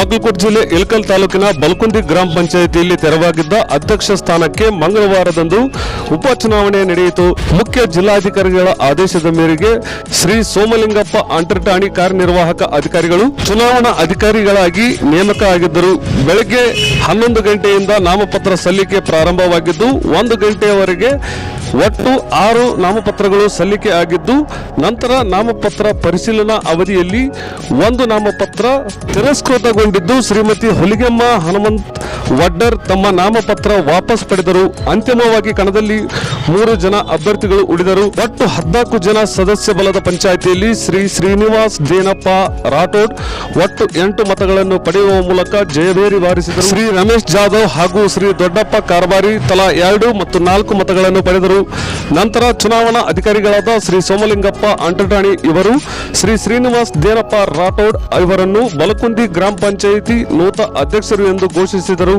ಬಾಗಲಕೋಟೆ ಜಿಲ್ಲೆ ಇಳಕಲ್ ತಾಲೂಕಿನ ಬಲ್ಕುಂಡಿ ಗ್ರಾಮ ಪಂಚಾಯಿತಿಯಲ್ಲಿ ತೆರವಾಗಿದ್ದ ಅಧ್ಯಕ್ಷ ಸ್ಥಾನಕ್ಕೆ ಮಂಗಳವಾರದಂದು ಉಪಚುನಾವಣೆ ನಡೆಯಿತು. ಮುಖ್ಯ ಜಿಲ್ಲಾಧಿಕಾರಿಗಳ ಆದೇಶದ ಮೇರೆಗೆ ಶ್ರೀ ಸೋಮಲಿಂಗಪ್ಪ ಅಂಟರ್ಟಾಣಿ ಕಾರ್ಯನಿರ್ವಾಹಕ ಅಧಿಕಾರಿಗಳು ಚುನಾವಣಾ ಅಧಿಕಾರಿಗಳಾಗಿ ನೇಮಕ ಆಗಿದ್ದರು. ಬೆಳಗ್ಗೆ ಹನ್ನೊಂದು ಗಂಟೆಯಿಂದ ನಾಮಪತ್ರ ಸಲ್ಲಿಕೆ ಪ್ರಾರಂಭವಾಗಿದ್ದು, ಒಂದು ಗಂಟೆಯವರೆಗೆ ಒಟ್ಟು ಆರು ನಾಮಪತ್ರಗಳು ಸಲ್ಲಿಕೆ ಆಗಿದ್ದು, ನಂತರ ನಾಮಪತ್ರ ಪರಿಶೀಲನಾ ಅವಧಿಯಲ್ಲಿ ಒಂದು ನಾಮಪತ್ರ ತಿರಸ್ಕೃತಗೊಂಡಿದ್ದು, ಶ್ರೀಮತಿ ಹುಲಿಗೆಮ್ಮ ಹನುಮಂತ್ ವಡ್ಡರ್ ತಮ್ಮ ನಾಮಪತ್ರ ವಾಪಸ್ ಪಡೆದರು. ಅಂತಿಮವಾಗಿ ಕಣದಲ್ಲಿ ಮೂರು ಜನ ಅಭ್ಯರ್ಥಿಗಳು ಉಳಿದರು. ಒಟ್ಟು ಹದಿನಾಲ್ಕು ಜನ ಸದಸ್ಯ ಬಲದ ಪಂಚಾಯಿತಿಯಲ್ಲಿ ಶ್ರೀ ಶ್ರೀನಿವಾಸ್ ದೇನಪ್ಪ ರಾಠೋಡ್ ಒಟ್ಟು ಎಂಟು ಮತಗಳನ್ನು ಪಡೆಯುವ ಮೂಲಕ ಜಯಬೇರಿ ಬಾರಿಸಿದರು ಶ್ರೀ ರಮೇಶ್ ಜಾಧವ್ ಹಾಗೂ ಶ್ರೀ ದೊಡ್ಡಪ್ಪ ಕಾರ್ಬಾರಿ ತಲಾ ಎರಡು ಮತ್ತು ನಾಲ್ಕು ಮತಗಳನ್ನು ಪಡೆದರು. ನಂತರ ಚುನಾವಣಾ ಅಧಿಕಾರಿಗಳಾದ ಶ್ರೀ ಸೋಮಲಿಂಗಪ್ಪ ಅಂಟಟಾಣಿ ಇವರು ಶ್ರೀ ಶ್ರೀನಿವಾಸ್ ದೇನಪ್ಪ ರಾಠೋಡ್ ಇವರನ್ನು ಬಲಕುಂದಿ ಗ್ರಾಮ ಪಂಚಾಯಿತಿ ನೂತ ಅಧ್ಯಕ್ಷರು ಎಂದು ಘೋಷಿಸಿದರು